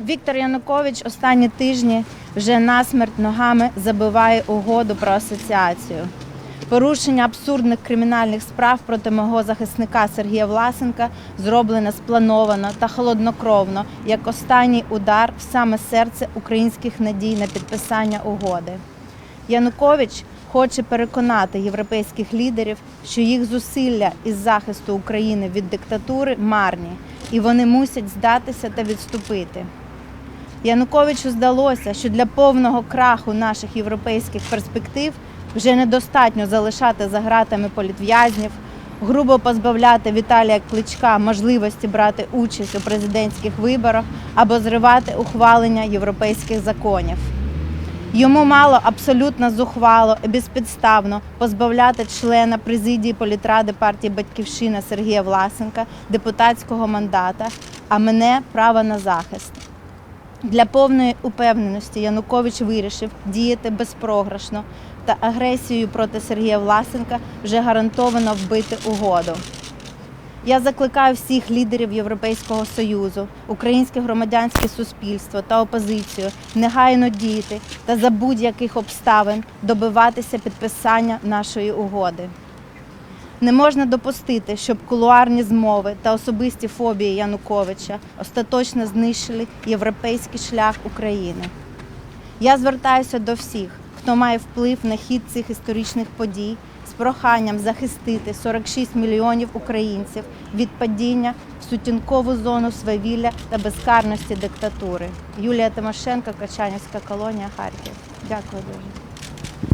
Віктор Янукович останні тижні вже насмерть ногами забиває угоду про асоціацію. Порушення абсурдних кримінальних справ проти мого захисника Сергія Власенка зроблено сплановано та холоднокровно як останній удар в саме серце українських надій на підписання угоди. Янукович хоче переконати європейських лідерів, що їх зусилля із захисту України від диктатури марні, і вони мусять здатися та відступити. Януковичу здалося, що для повного краху наших європейських перспектив вже недостатньо залишати за ґратами політв'язнів, грубо позбавляти Віталія Кличка можливості брати участь у президентських виборах або зривати ухвалення європейських законів. Йому мало абсолютно зухвало і безпідставно позбавляти члена президії політради партії Батьківщина Сергія Власенка депутатського мандата, а мене права на захист. Для повної упевненості Янукович вирішив діяти безпрограшно та агресією проти Сергія Власенка вже гарантовано вбити угоду. Я закликаю всіх лідерів Європейського союзу, українське громадянське суспільство та опозицію негайно діяти та за будь-яких обставин добиватися підписання нашої угоди. Не можна допустити, щоб кулуарні змови та особисті фобії Януковича остаточно знищили європейський шлях України. Я звертаюся до всіх, хто має вплив на хід цих історичних подій з проханням захистити 46 мільйонів українців від падіння в сутінкову зону свавілля та безкарності диктатури. Юлія Тимошенко, Качанівська колонія, Харків. Дякую дуже.